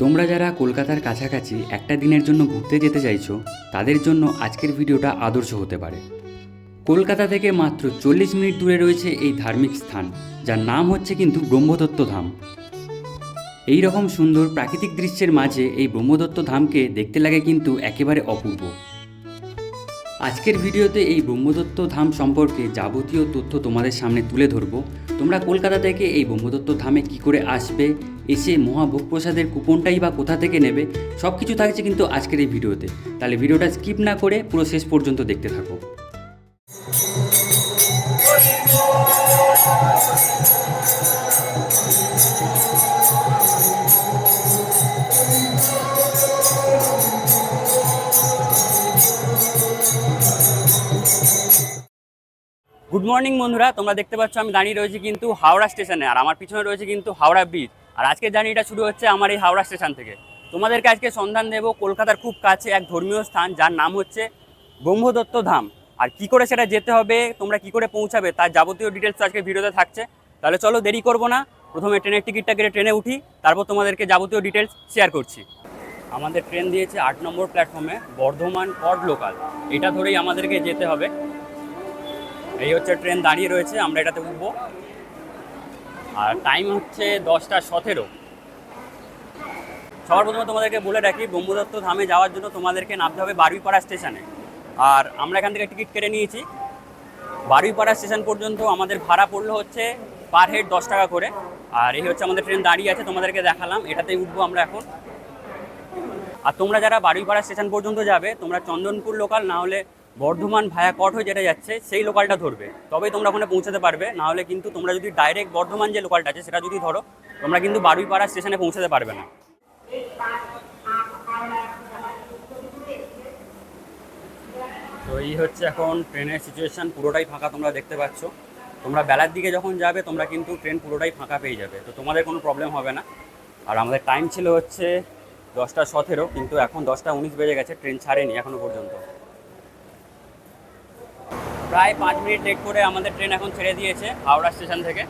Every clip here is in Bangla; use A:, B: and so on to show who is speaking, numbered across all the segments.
A: তোমরা যারা কলকাতার কাছাকাছি একটা দিনের জন্য ঘুরতে যেতে চাইছো, তাদের জন্য আজকের ভিডিওটা আদর্শ হতে পারে। কলকাতা থেকে মাত্র চল্লিশ মিনিট দূরে রয়েছে এই ধার্মিক স্থান, যার নাম হচ্ছে কিন্তু ব্রহ্মদত্ত ধাম। এই রকম সুন্দর প্রাকৃতিক দৃশ্যের মাঝে এই ব্রহ্মদত্ত ধামকে দেখতে লাগে কিন্তু একেবারে অপূর্ব। আজকের ভিডিওতে এই ব্রহ্মদত্ত ধাম সম্পর্কে যাবতীয় তথ্য তোমাদের সামনে তুলে ধরবো। তোমরা কলকাতা থেকে এই ব্রহ্মদত্ত ধামে কি করে আসবে? এসে মহাভোগ প্রসাদের কুপনটাই বা কোথা থেকে নেবে? সব কিছু থাকছে কিন্তু আজকের এই ভিডিওতে। তাহলে ভিডিওটা স্কিপ না করে পুরো শেষ পর্যন্ত দেখতে থাকো। মর্নিং বন্ধুরা, তোমরা দেখতে পাচ্ছ আমি দাঁড়িয়ে রয়েছি কিন্তু হাওড়া স্টেশনে, আর আমার পিছনে রয়েছে কিন্তু হাওড়া ব্রিজ আর আজকের জার্নিটা শুরু হচ্ছে আমার এই হাওড়া স্টেশন থেকে। তোমাদেরকে আজকে সন্ধান দেব কলকাতার খুব কাছে এক ধর্মীয় স্থান, যার নাম হচ্ছে ব্রহ্মদত্ত ধাম। আর কি করে সেটা যেতে হবে, তোমরা কি করে পৌঁছাবে, তার যাবতীয় ডিটেলস আজকে ভিডিওতে থাকছে। তাহলে চলো দেরি করব না, প্রথমে ট্রেনের টিকিটটা কেটে ট্রেনে উঠি, তারপর তোমাদেরকে যাবতীয় ডিটেলস শেয়ার করছি। আমাদের ট্রেন দিয়েছে আট নম্বর প্ল্যাটফর্মে বর্ধমান কড লোকাল এটা ধরেই আমাদেরকে যেতে হবে। এই হচ্ছে ট্রেন দাঁড়িয়ে রয়েছে, আমরা এটাতে উঠবো। আর টাইম হচ্ছে দশটা সতেরো। সবার প্রথমে তোমাদেরকে বলে রাখি, ব্রহ্মদত্ত ধামে যাওয়ার জন্য তোমাদেরকে নামতে হবে বারুইপাড়া স্টেশনে। আর আমরা এখান থেকে টিকিট কেটে নিয়েছি। বারুইপাড়া স্টেশন পর্যন্ত আমাদের ভাড়া পড়ল হচ্ছে পার হেড দশ টাকা করে। আর এই হচ্ছে আমাদের ট্রেন দাঁড়িয়ে আছে, তোমাদেরকে দেখালাম, এটাতেই উঠবো আমরা এখন। আর তোমরা যারা বারুইপাড়া স্টেশন পর্যন্ত যাবে, তোমরা চন্দনপুর লোকাল না হলে বর্ধমান ভায়া কট হয়ে যেটা যাচ্ছে, সেই লোকালটা ধরবে। তবেই তোমরা ওখানে পৌঁছাতে পারবে। না হলে কিন্তু তোমরা যদি ডাইরেক্ট বর্ধমান যে লোকালটা আছে, সেটা যদি ধরো, তোমরা কিন্তু বারুইপাড়া স্টেশনে পৌঁছাতে পারবে না। তো এই হচ্ছে এখন ট্রেনের সিচুয়েশন পুরোটাই ফাঁকা তোমরা দেখতে পাচ্ছ। তোমরা বেলার দিকে যখন যাবে, তোমরা কিন্তু ট্রেন পুরোটাই ফাঁকা পেয়ে যাবে। তো তোমাদের কোনো প্রবলেম হবে না। আর আমাদের টাইম ছিল হচ্ছে দশটা সতেরো, কিন্তু এখন দশটা উনিশ বেজে গেছে, ট্রেন ছাড়েনি এখনও পর্যন্ত। প্রায় পাঁচ মিনিট লেট করে আমাদের ট্রেন এখন ছেড়ে দিয়েছে হাওড়া স্টেশন থেকে।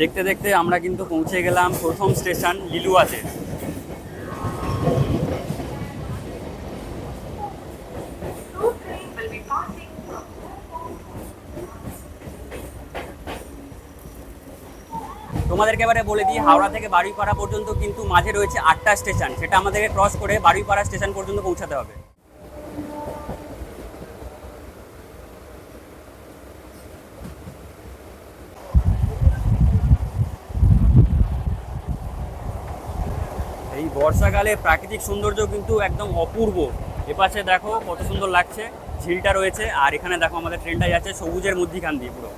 A: দেখতে দেখতে আমরা কিন্তু পৌঁছে গেলাম প্রথম স্টেশন লিলুয়াতে। তোমাদেরকে এবারে বলে দিই, হাওড়া থেকে বারুইপাড়া পর্যন্ত কিন্তু মাঝে রয়েছে আটটা স্টেশন। সেটা আমাদেরকে ক্রস করে বারুইপাড়া স্টেশন পর্যন্ত পৌঁছাতে হবে এই বর্ষাকালে প্রাকৃতিক সৌন্দর্য কিন্তু একদম অপূর্ব। এপাশে দেখো কত সুন্দর লাগছে, ঝিলটা রয়েছে, আর এখানে দেখো আমাদের ট্রেনটা যাচ্ছে সবুজের মধ্যিখান দিয়ে পুরো।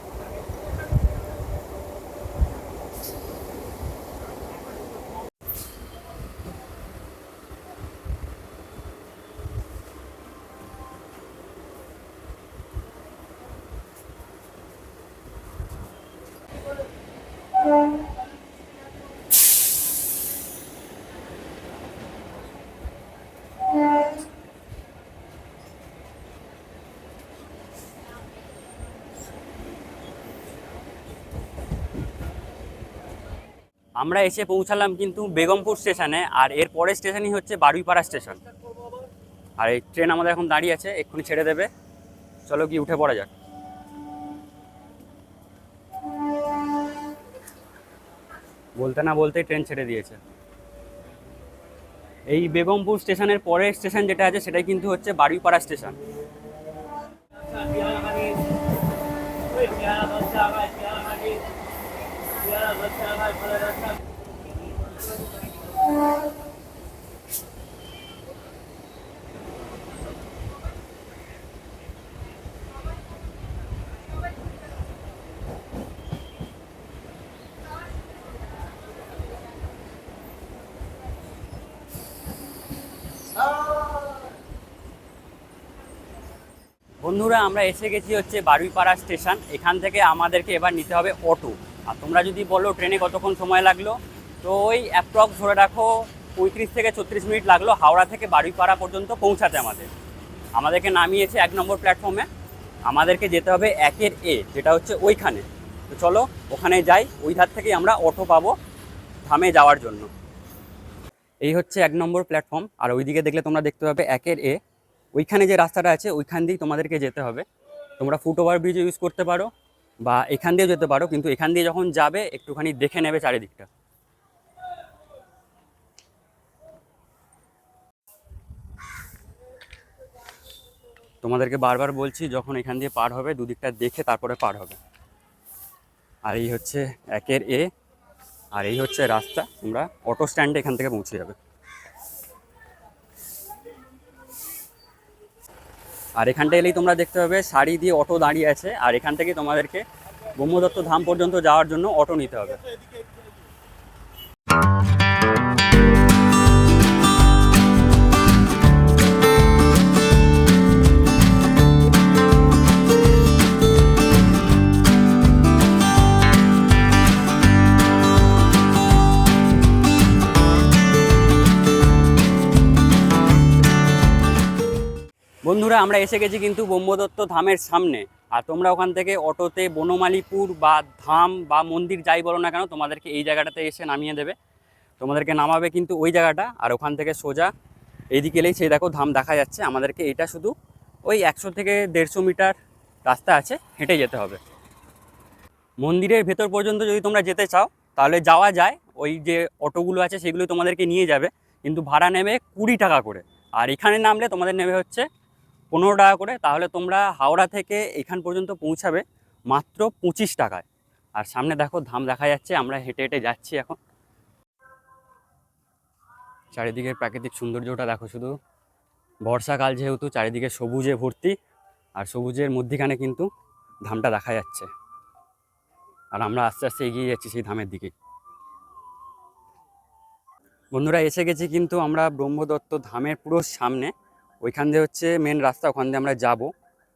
A: আমরা এসে পৌঁছালাম কিন্তু বেগমপুর স্টেশনে, আর এর পরের স্টেশনই হচ্ছে বারুইপাড়া স্টেশন। আর এই ট্রেন আমাদের এখন দাঁড়িয়ে আছে, এক্ষুনি ছেড়ে দেবে। চলো কি উঠে পড়া যাক। বলতে না বলতেই ট্রেন ছেড়ে দিয়েছে। এই বেগমপুর স্টেশনের পরের স্টেশন যেটা আছে, সেটাই কিন্তু হচ্ছে বারুইপাড়া স্টেশন। বন্ধুরা আমরা এসে গেছি হচ্ছে বারুইপাড়া স্টেশন। এখান থেকে আমাদেরকে এবার নিতে হবে অটো। আর তোমরা যদি বলো ট্রেনে কতক্ষণ সময় লাগল, তো ওই অ্যাপ্রক্স ধরে রাখো পঁয়ত্রিশ থেকে ছত্রিশ মিনিট লাগল হাওড়া থেকে বারুইপাড়া পর্যন্ত পৌঁছাতে আমাদের। আমাদেরকে নামিয়েছে এক নম্বর প্ল্যাটফর্মে আমাদেরকে যেতে হবে একের এ, যেটা হচ্ছে ওইখানে। তো চলো, ওখানে যাই, ওই ধার থেকেই আমরা অটো পাবো ধামে যাওয়ার জন্য। এই হচ্ছে এক নম্বর প্ল্যাটফর্ম আর ওইদিকে দেখলে তোমরা দেখতে পাবে একের এ। ওইখানে যে রাস্তাটা আছে, ওইখান দিয়েই তোমাদেরকে যেতে হবে। তোমরা ফুট ওভার ব্রিজ ইউজ করতে পারো। বা এখান দিয়েও যেতে পারো, কিন্তু এখান দিয়ে যখন যাবে, একটুখানি দেখে নেবে চারিদিকটা। তোমাদেরকে বারবার বলছি, যখন এখান দিয়ে পার হবে, দুদিকটা দেখে তারপরে পার হবে। আর এই হচ্ছে একের এ, আর এই হচ্ছে রাস্তা, তোমরা অটো স্ট্যান্ডে এখান থেকে পৌঁছে যাবে। আর এখানটা এলেই তোমরা দেখতে পাবে, শাড়ি দিয়ে অটো দাঁড়িয়ে আছে। আর এখান থেকে তোমাদেরকে ব্রহ্মদত্ত ধাম পর্যন্ত যাওয়ার জন্য অটো নিতে হবে। বন্ধুরা, আমরা এসে গেছি কিন্তু ব্রহ্মদত্ত ধামের সামনে। আর তোমরা ওখান থেকে অটোতে বনমালীপুর বা ধাম বা মন্দির যাই বলো না কেন, তোমাদেরকে এই জায়গাটাতে এসে নামিয়ে দেবে। তোমাদেরকে নামাবে কিন্তু ওই জায়গাটা, আর ওখান থেকে সোজা এইদিকে এলেই সেই দেখো ধাম দেখা যাচ্ছে। আমাদেরকে এটা শুধু ওই একশো থেকে দেড়শো মিটার রাস্তা আছে, হেঁটে যেতে হবে। মন্দিরের ভেতর পর্যন্ত যদি তোমরা যেতে চাও, তাহলে যাওয়া যায়। ওই যে অটোগুলো আছে, সেগুলো তোমাদেরকে নিয়ে যাবে। কিন্তু ভাড়া নেবে কুড়ি টাকা করে। আর এখানে নামলে তোমাদের নেবে হচ্ছে পনেরো টাকা করে, তাহলে তোমরা হাওড়া থেকে এখান পর্যন্ত পৌঁছাবে মাত্র পঁচিশ টাকায়। আর সামনে দেখো, ধাম দেখা যাচ্ছে, আমরা হেঁটে হেঁটে যাচ্ছি এখন। চারিদিকের প্রাকৃতিক সৌন্দর্যটা দেখো শুধু। বর্ষাকাল যেহেতু, চারিদিকে সবুজে ভর্তি, আর সবুজের মধ্যিখানে কিন্তু ধামটা দেখা যাচ্ছে। আর আমরা আস্তে আস্তে এগিয়ে যাচ্ছি সেই ধামের দিকে। বন্ধুরা, এসে গেছি কিন্তু আমরা ব্রহ্মদত্ত ধামের পুরো সামনে। ওইখান দিয়ে হচ্ছে মেন রাস্তা, ওখান দিয়ে আমরা যাব।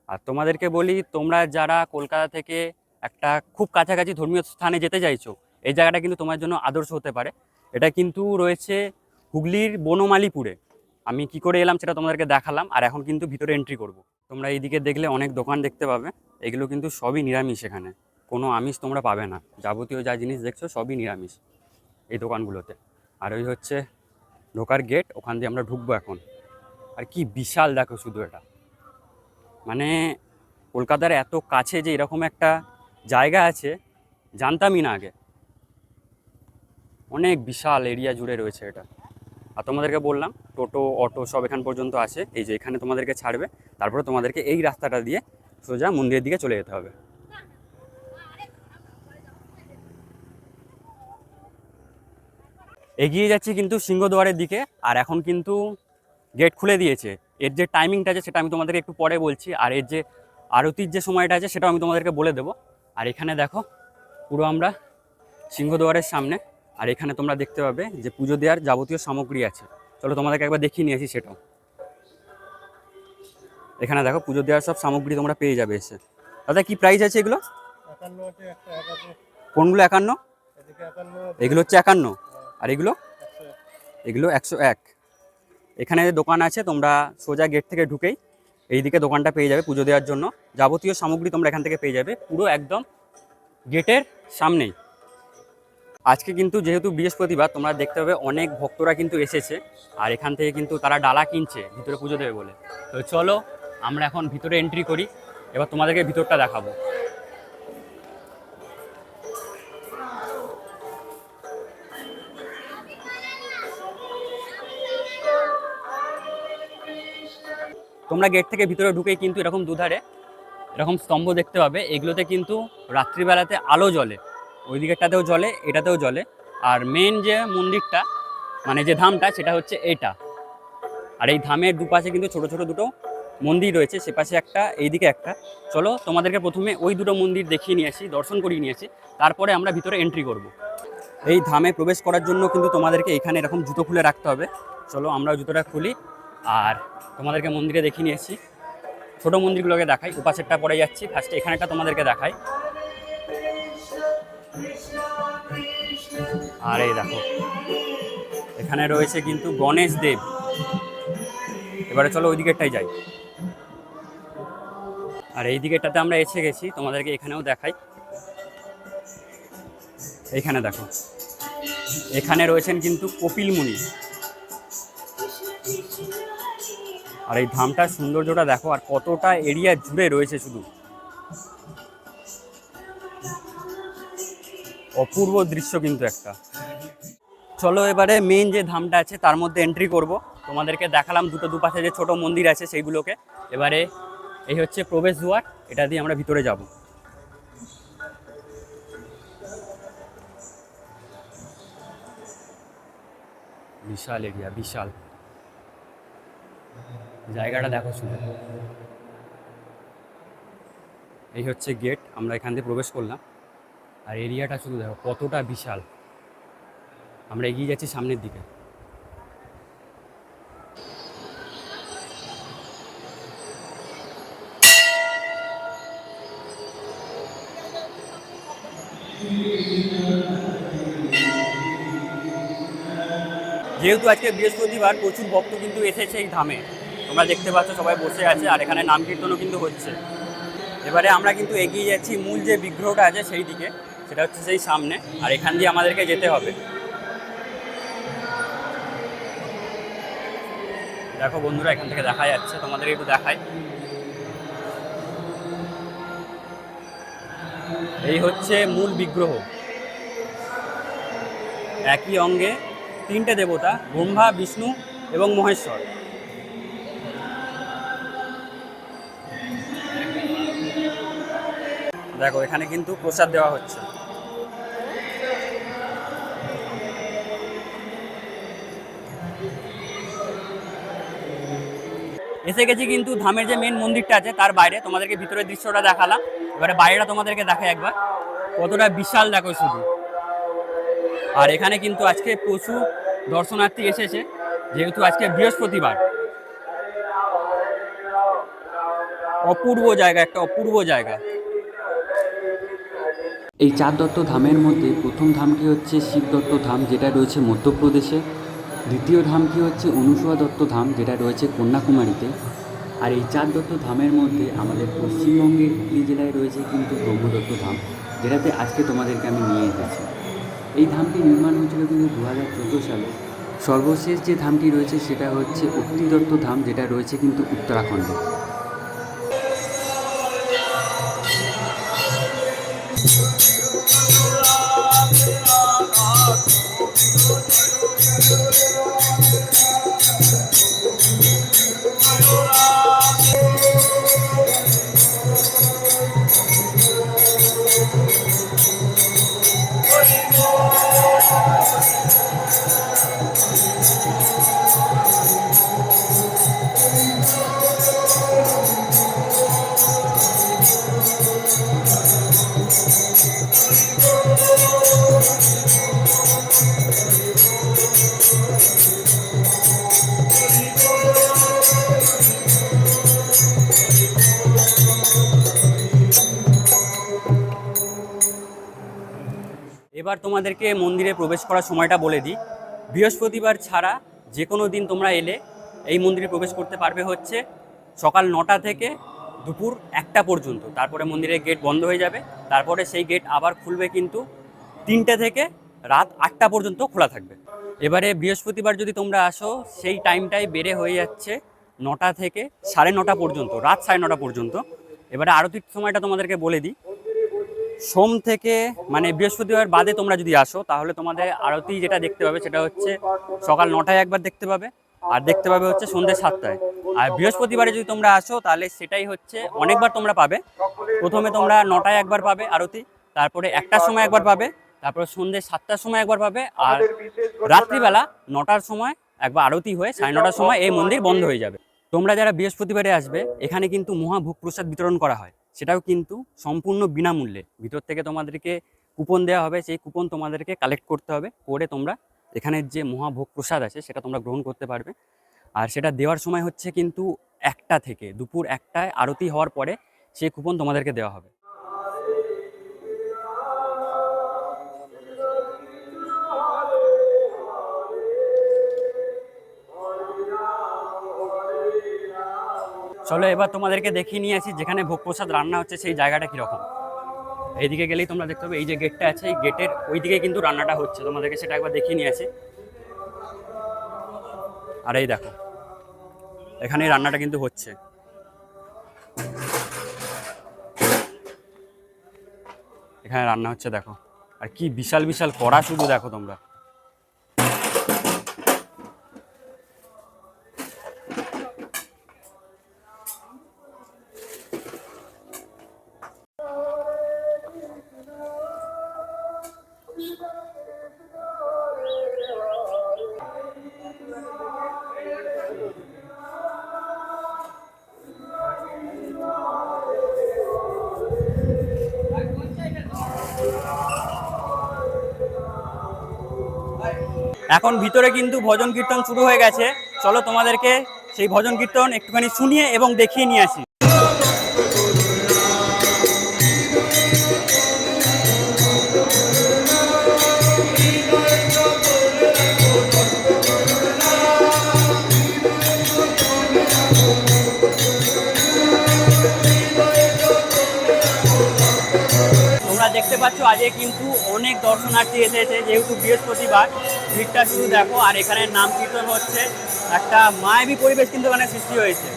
A: আর তোমাদেরকে বলি, তোমরা যারা কলকাতা থেকে একটা খুব কাছাকাছি ধর্মীয় স্থানে যেতে চাইছো, এই জায়গাটা কিন্তু তোমার জন্য আদর্শ হতে পারে। এটা কিন্তু রয়েছে হুগলির বনমালীপুরে। আমি কি করে এলাম সেটা তোমাদেরকে দেখালাম, আর এখন কিন্তু ভিতরে এন্ট্রি করব। তোমরা এইদিকে দেখলে অনেক দোকান দেখতে পাবে, এগুলো কিন্তু সবই নিরামিষ এখানে। কোনো আমিষ তোমরা পাবে না। যাবতীয় যা জিনিস দেখছ সবই নিরামিষ এই দোকানগুলোতে। আর ওই হচ্ছে ঢোকার গেট ওখান দিয়ে আমরা ঢুকবো এখন। আর কি বিশাল দেখো শুধু এটা। মানে কলকাতার এত কাছে যে এরকম একটা জায়গা আছে, জানতামই না আগে। অনেক বিশাল এরিয়া জুড়ে রয়েছে এটা। আর তোমাদেরকে বললাম, টোটো, অটো সব এখান পর্যন্ত আছে। এই যে এখানে তোমাদেরকে ছাড়বে, তারপরে তোমাদেরকে এই রাস্তাটা দিয়ে সোজা মন্দিরের দিকে চলে যেতে হবে। এগিয়ে যাচ্ছি কিন্তু সিংহদুয়ারের দিকে, আর এখন কিন্তু গেট খুলে দিয়েছে। এর যে টাইমিংটা আছে সেটা আমি তোমাদেরকে একটু পরে বলছি আর এর যে আরতির যে সময়টা আছে সেটাও আমি তোমাদেরকে বলে দেবো। আর এখানে দেখো পুরো আমরা সিংহদুয়ারের সামনে আর এখানে তোমরা দেখতে পাবে যে পুজো দেওয়ার যাবতীয় সামগ্রী আছে। চলো তোমাদেরকে একবার দেখিয়ে নিয়ে আসি সেটাও। এখানে দেখো পুজো দেওয়ার সব সামগ্রী তোমরা পেয়ে যাবে এসে। দাদা কি প্রাইস আছে এগুলো? কোনগুলো একান্ন? এগুলো হচ্ছে একান্ন। আর এগুলো? এগুলো একশো এক। এখানে দোকান আছে, তোমরা সোজা গেট থেকে ঢুকেই এইদিকে দোকানটা পেয়ে যাবে পুজো দেওয়ার জন্য। যাবতীয় সামগ্রী তোমরা এখান থেকে পেয়ে যাবে, পুরো একদম গেটের সামনেই। আজকে কিন্তু যেহেতু বৃহস্পতিবার, তোমরা দেখতে পাবে অনেক ভক্তরা কিন্তু এসেছে, আর এখান থেকে কিন্তু তারা ডালা কিনছে ভিতরে পুজো দেবে বলে। তো চলো, আমরা এখন ভিতরে এন্ট্রি করি, এবার তোমাদেরকে ভিতরটা দেখাবো। তোমরা গেট থেকে ভিতরে ঢুকেই কিন্তু এরকম দুধারে এরকম স্তম্ভ দেখতে পাবে। এগুলোতে কিন্তু রাত্রিবেলাতে আলো জ্বলে। ওই দিকেরটাতেও জ্বলে, এটাতেও জ্বলে। আর মেন যে মন্দিরটা মানে যে ধামটা, সেটা হচ্ছে এটা আর এই ধামের দুপাশে কিন্তু ছোট ছোট দুটো মন্দির রয়েছে সে পাশে একটা, এইদিকে একটা। চলো, তোমাদেরকে প্রথমে ওই দুটো মন্দির দেখিয়ে নিয়ে আসি, দর্শন করিয়ে নিয়ে আসি। তারপরে আমরা ভিতরে এন্ট্রি করব। এই ধামে প্রবেশ করার জন্য কিন্তু তোমাদেরকে এখানে এরকম জুতো খুলে রাখতে হবে। চলো আমরা জুতোটা খুলি। আর তোমাদেরকে মন্দিরে দেখিয়ে নিয়ে এসেছি ছোটো মন্দিরগুলোকে দেখাই, উপাসেরটা পরে যাচ্ছি। ফার্স্টে এখানেটা তোমাদেরকে দেখাই। আর এই দেখো, এখানে রয়েছে কিন্তু গণেশ দেব। এবারে চলো ওই দিকেরটাই যাই। আর এই দিকেরটাতে আমরা এসে গেছি, তোমাদেরকে এখানেও দেখাই। এইখানে দেখো, এখানে রয়েছেন কিন্তু কপিল মুনি আর এই ধামটার সৌন্দর্যটা দেখো, আর কতটা এরিয়া জুড়ে রয়েছে শুধু। অপূর্ব দৃশ্য কিন্তু একটা। চলো এবারে মেন যে ধামটা আছে, তার মধ্যে এন্ট্রি করব। তোমাদেরকে দেখালাম দুটো দুপাশে যে ছোট মন্দির আছে সেইগুলোকে। এবারে এই হচ্ছে প্রবেশ দুয়ার, এটা দিয়ে আমরা ভিতরে যাব। বিশাল এরিয়া বিশাল। জায়গাটা দেখো শুধু এই হচ্ছে গেট আমরা এখান দিয়ে প্রবেশ করলাম। আর এরিয়াটা শুধু দেখো, কতটা বিশাল। আমরা এগিয়ে যাচ্ছি সামনের দিকে। যেহেতু আজকে বৃহস্পতিবার, প্রচুর ভক্ত কিন্তু এসেছে এই ধামে। তোমরা দেখতে পাচ্ছ সবাই বসে আছে আর এখানে নাম কীর্তনও কিন্তু হচ্ছে। এবারে আমরা কিন্তু এগিয়ে যাচ্ছি, মূল যে বিগ্রহটা আছে সেই দিকে, সেটা হচ্ছে সেই সামনে, আর এখান দিয়ে আমাদেরকে যেতে হবে। দেখো বন্ধুরা, এখান থেকে দেখা যাচ্ছে তোমাদের একটু দেখাই। এই হচ্ছে মূল বিগ্রহ। একই অঙ্গে তিনটে দেবতা, ব্রহ্মা, বিষ্ণু এবং মহেশ্বর। দেখো, এখানে কিন্তু প্রসাদ দেওয়া হচ্ছে। এসে গেছি কিন্তু ধামের যে মেন মন্দিরটা আছে, তার বাইরে। তোমাদেরকে ভিতরের দৃশ্যটা দেখালাম। এবারে বাইরেটা তোমাদেরকে দেখাই একবার। কতটা বিশাল দেখো শুধু আর এখানে কিন্তু আজকে প্রচুর দর্শনার্থী এসেছে, যেহেতু আজকে বৃহস্পতিবার। অপূর্ব জায়গা, একটা অপূর্ব জায়গা।
B: এই চার দত্ত ধামের মধ্যে প্রথম ধামটি হচ্ছে শিব দত্ত ধাম, যেটা রয়েছে মধ্যপ্রদেশে। দ্বিতীয় ধামটি হচ্ছে অনুসুয়া দত্ত ধাম, যেটা রয়েছে কন্যাকুমারীতে। আর এই চার দত্ত ধামের মধ্যে আমাদের পশ্চিমবঙ্গের হুগলি জেলায় রয়েছে কিন্তু ব্রহ্মদত্ত ধাম, যেটাতে আজকে তোমাদেরকে আমি নিয়ে এসেছি। এই ধামটি নির্মাণ হয়েছিল কিন্তু দু হাজার চোদ্দ সালে। সর্বশেষ যে ধামটি রয়েছে সেটা হচ্ছে অত্রি দত্ত ধাম, যেটা রয়েছে কিন্তু উত্তরাখণ্ডে।
A: এবার তোমাদেরকে মন্দিরে প্রবেশ করার সময়টা বলে দিই। বৃহস্পতিবার ছাড়া যে কোনো দিন তোমরা এলে এই মন্দিরে প্রবেশ করতে পারবে হচ্ছে সকাল নটা থেকে দুপুর একটা পর্যন্ত। তারপরে মন্দিরের গেট বন্ধ হয়ে যাবে। তারপরে সেই গেট আবার খুলবে কিন্তু তিনটে থেকে রাত আটটা পর্যন্ত খোলা থাকবে। এবারে বৃহস্পতিবার যদি তোমরা আসো, সেই টাইমটাই বেড়ে হয়ে যাচ্ছে নটা থেকে সাড়ে নটা পর্যন্ত, রাত সাড়ে নটা পর্যন্ত। এবারে আরতির সময়টা তোমাদেরকে বলে দিই। সোম থেকে মানে বৃহস্পতিবার বাদে তোমরা যদি আসো, তাহলে তোমাদের আরতি যেটা দেখতে পাবে সেটা হচ্ছে সকাল নটায় একবার দেখতে পাবে, আর দেখতে পাবে হচ্ছে সন্ধ্যে সাতটায়। আর বৃহস্পতিবারে যদি তোমরা আসো, তাহলে সেটাই হচ্ছে অনেকবার তোমরা পাবে। প্রথমে তোমরা নটায় একবার পাবে আরতি, তারপরে একটার সময় একবার পাবে, তারপরে সন্ধ্যে সাতটার সময় একবার পাবে, আর রাত্রিবেলা নটার সময় একবার আরতি হয়ে সাড়ে নটার সময় এই মন্দির বন্ধ হয়ে যাবে। তোমরা যারা বৃহস্পতিবারে আসবে, এখানে কিন্তু মহাভোগ প্রসাদ বিতরণ করা হয়। সেটাও কিন্তু সম্পূর্ণ বিনামূল্যে। ভিতর থেকে তোমাদেরকে কুপন দেওয়া হবে, সেই কুপন তোমাদেরকে কালেক্ট করতে হবে, করে তোমরা এখানের যে মহাভোগ প্রসাদ আছে, সেটা তোমরা গ্রহণ করতে পারবে। আর সেটা দেওয়ার সময় হচ্ছে কিন্তু একটা থেকে, দুপুর একটায় আরতি হওয়ার পরে সেই কুপন তোমাদেরকে দেওয়া হবে। চলো এবার তোমাদেরকে দেখিয়ে নিয়ে আসি যেখানে ভোগ প্রসাদ রান্না হচ্ছে, সেই জায়গাটা কীরকম। এইদিকে গেলেই তোমরা দেখতে পাবে, এই যে গেটটা আছে, এই গেটের ওই দিকে কিন্তু রান্নাটা হচ্ছে। তোমাদেরকে সেটা একবার দেখিয়ে নিয়ে আসি। আর এই দেখো এখানে রান্নাটা কিন্তু হচ্ছে। এখানে রান্না হচ্ছে, দেখো। আর কি বিশাল বিশাল কড়া শুধু দেখো তোমরা। এখন ভিতরে কিন্তু ভজন কীর্তন শুরু হয়ে গেছে। চলো তোমাদেরকে সেই ভজন কীর্তন একটুখানি শুনিয়ে এবং দেখিয়ে নিয়ে আসি। দেখতে পাচ্ছ, আজকে কিন্তু অনেক দর্শনার্থী এসেছে, যেহেতু বৃহস্পতিবার। ভিড়টা শুধু দেখো, আর এখানে নাম কীর্তন হচ্ছে। একটা মায়াবী পরিবেশ কিন্তু এখানে সৃষ্টি হয়েছে।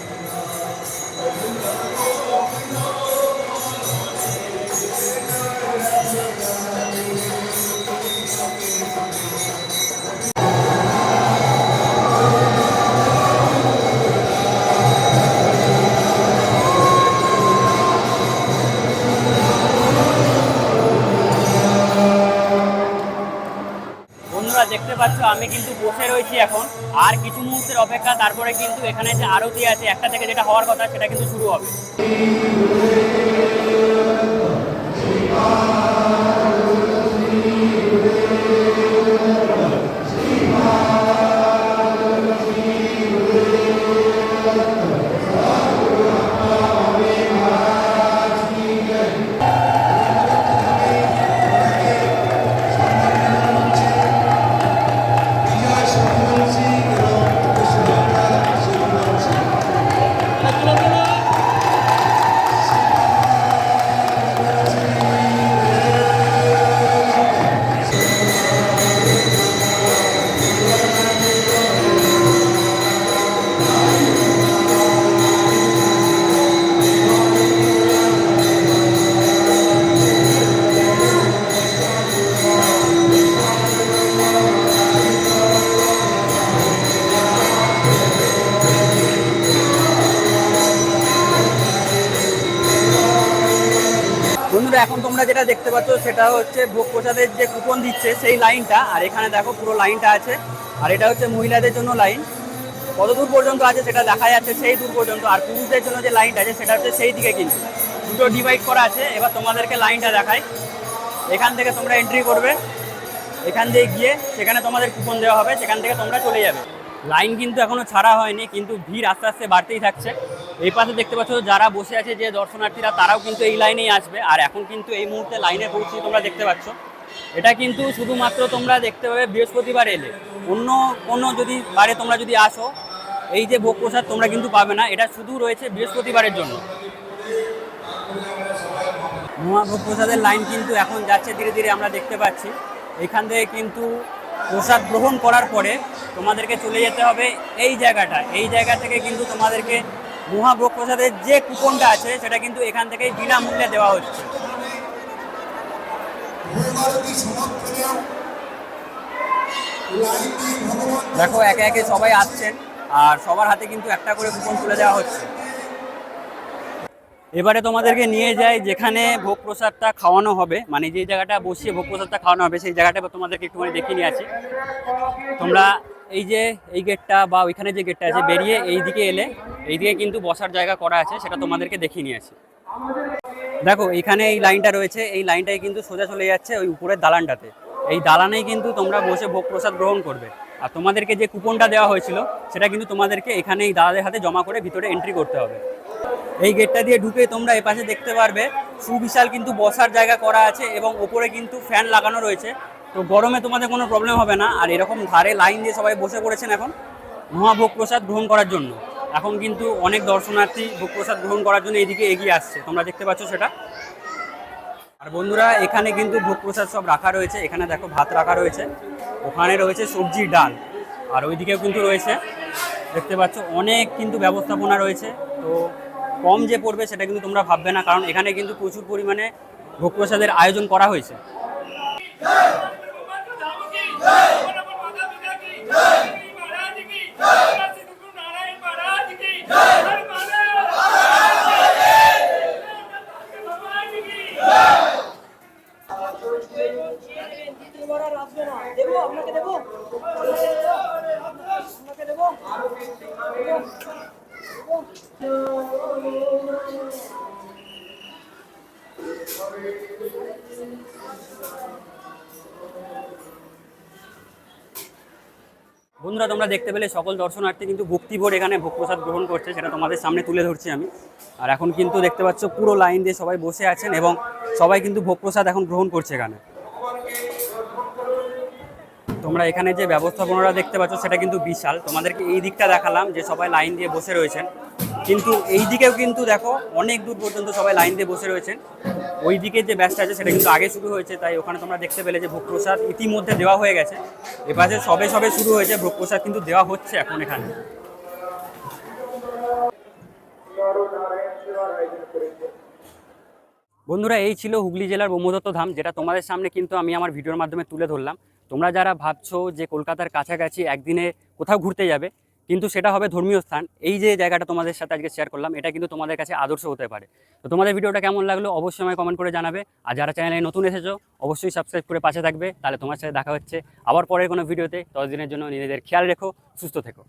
A: দেখতে পাচ্ছ, আমি কিন্তু বসে রয়েছি এখন। আর কিছু মুহূর্তের অপেক্ষা, তারপরে কিন্তু এখানে যে আরতি আছে, একটা থেকে যেটা হওয়ার কথা, সেটা কিন্তু শুরু হবে। পাচ্ছ সেটা হচ্ছে ভোগ প্রসাদের যে কুপন দিচ্ছে সেই লাইনটা, আর এখানে দেখো পুরো লাইনটা আছে, আর এটা হচ্ছে মহিলাদের জন্য লাইন। কত দূর পর্যন্ত আছে সেটা দেখা যাচ্ছে সেই দূর পর্যন্ত, আর পুরুষদের জন্য যে লাইনটা আছে সেটা হচ্ছে সেই দিকে কিন্তু। দুটো ডিভাইড করা আছে, এবার তোমাদেরকে লাইনটা দেখাই। এখান থেকে তোমরা এন্ট্রি করবে, এখান দিয়ে গিয়ে সেখানে তোমাদের কুপন দেওয়া হবে, সেখান থেকে তোমরা চলে যাবে। লাইন কিন্তু এখনও ছাড়া হয়নি, কিন্তু ভিড় আস্তে আস্তে বাড়তেই থাকছে। এই পাশে দেখতে পাচ্ছ যারা বসে আছে যে দর্শনার্থীরা, তারাও কিন্তু এই লাইনেই আসবে। আর এখন কিন্তু এই মুহূর্তে লাইনে পৌঁছে তোমরা দেখতে পাচ্ছ। এটা কিন্তু শুধুমাত্র তোমরা দেখতে পাবে বৃহস্পতিবার এলে। অন্য কোনো যদি বারে তোমরা যদি আসো, এই যে ভোগ প্রসাদ তোমরা কিন্তু পাবে না। এটা শুধু রয়েছে বৃহস্পতিবারের জন্য। মহাভোগ প্রসাদের লাইন কিন্তু এখন যাচ্ছে, ধীরে ধীরে আমরা দেখতে পাচ্ছি। এখান থেকে কিন্তু প্রসাদ গ্রহণ করার পরে তোমাদেরকে চলে যেতে হবে এই জায়গাটা। এই জায়গা থেকে কিন্তু তোমাদেরকে মহাভোগ প্রসাদের যে কুপনটা আছে, সেটা কিন্তু এখান থেকেই বিনামূল্যে দেওয়া হচ্ছে। দেখো, একে একে সবাই আসছেন, আর সবার হাতে কিন্তু একটা করে কুপন তুলে দেওয়া হচ্ছে। এবারে তোমাদেরকে নিয়ে যাই যেখানে ভোগ প্রসাদটা খাওয়ানো হবে মানে যে জায়গাটা বসিয়ে ভোগ প্রসাদটা খাওয়ানো হবে সেই জায়গাটা তোমাদেরকে একটুখানি দেখিয়ে নিয়ে আছি তোমরা এই যে এই গেটটা বা ওইখানে যে গেটটা আছে বেরিয়ে এই দিকে এলে এইদিকে কিন্তু বসার জায়গা করা আছে, সেটা তোমাদেরকে দেখিয়ে নিয়ে আসি। দেখো, এখানে এই লাইনটা রয়েছে, এই লাইনটাই কিন্তু সোজা চলে যাচ্ছে ওই উপরের দালানটাতে। এই দালানেই কিন্তু তোমরা বসে ভোগ প্রসাদ গ্রহণ করবে। আর তোমাদেরকে যে কুপনটা দেওয়া হয়েছিল, সেটা কিন্তু তোমাদেরকে এখানে এই দাদাদের হাতে জমা করে ভিতরে এন্ট্রি করতে হবে। এই গেটটা দিয়ে ঢুকে তোমরা এপাশে দেখতে পারবে, সুবিশাল কিন্তু বসার জায়গা করা আছে এবং ওপরে কিন্তু ফ্যান লাগানো রয়েছে। তো গরমে তোমাদের কোনো প্রবলেম হবে না। আর এরকম ধারে লাইন দিয়ে সবাই বসে পড়েছেন এখন মহাভোগ প্রসাদ গ্রহণ করার জন্য। এখন কিন্তু অনেক দর্শনার্থী ভোগ প্রসাদ গ্রহণ করার জন্য এইদিকে এগিয়ে আসছে। তোমরা দেখতে পাচ্ছ সেটা। আর বন্ধুরা, এখানে কিন্তু ভোগ প্রসাদ সব রাখা রয়েছে। এখানে দেখো ভাত রাখা রয়েছে। ওখানে রয়েছে সবজি, ডাল। আর ওইদিকেও কিন্তু রয়েছে। দেখতে পাচ্ছ, অনেক কিন্তু ব্যবস্থাপনা রয়েছে। তো কম যে পড়বে সেটা কিন্তু তোমরা ভাববে না, কারণ এখানে কিন্তু প্রচুর পরিমাণে ভোগ প্রসাদের আয়োজন করা হয়েছে।
C: আপনাকে দেবো। আপনাকে দেবো।
A: বন্ধুরা, তোমরা দেখতে পেলে সকল দর্শনার্থী কিন্তু ভক্তিভোর এখানে ভোগ প্রসাদ গ্রহণ করছে, সেটা তোমাদের সামনে তুলে ধরছি আমি। আর এখন কিন্তু দেখতে পাচ্ছ পুরো লাইন দিয়ে সবাই বসে আছেন এবং সবাই কিন্তু ভোগ প্রসাদ এখন গ্রহণ করছে এখানে। তোমরা এখানে যে ব্যবস্থাপনাটা দেখতে পাচ্ছ, সেটা কিন্তু বিশাল। তোমাদেরকে এই দিকটা দেখালাম যে সবাই লাইন দিয়ে বসে রয়েছেন। কিন্তু এই দিকেও কিন্তু দেখো, অনেক দূর পর্যন্ত সবাই লাইন দিয়ে বসে রয়েছেন। ওই দিকে যে ব্যাচটা আছে, সেটা কিন্তু আগে শুরু হয়েছে, তাই ওখানে তোমরা দেখতে পেলে যে ভোগ প্রসাদ ইতিমধ্যে দেওয়া হয়ে গেছে। এপাশে সবে সবে শুরু হয়েছে ভোগ প্রসাদ কিন্তু দেওয়া হচ্ছে এখন এখানে। বন্ধুরা, এই ছিল হুগলি জেলার ব্রহ্মদত্ত ধাম, যেটা তোমাদের সামনে কিন্তু আমি আমার ভিডিওর মাধ্যমে তুলে ধরলাম। তোমরা যারা ভাবছ যে কলকাতার কাছাকাছি একদিনে কোথাও ঘুরতে যাবে, কিন্তু সেটা হবে ধর্মীয় স্থান, এই যে জায়গাটা তোমাদের সাথে আজকে শেয়ার করলাম, এটা কিন্তু তোমাদের কাছে আদর্শ হতে পারে। তো তোমাদের ভিডিওটা কেমন লাগল অবশ্যই আমায় কমেন্ট করে জানাবে, আর যারা চ্যানেলে নতুন এসেছ, অবশ্যই সাবস্ক্রাইব করে পাশে থাকবে, তাহলে তোমার সাথে দেখা হচ্ছে আবার পরের কোনো ভিডিওতে। দশ দিনের জন্য নিজেদের খেয়াল রেখো, সুস্থ থেকো।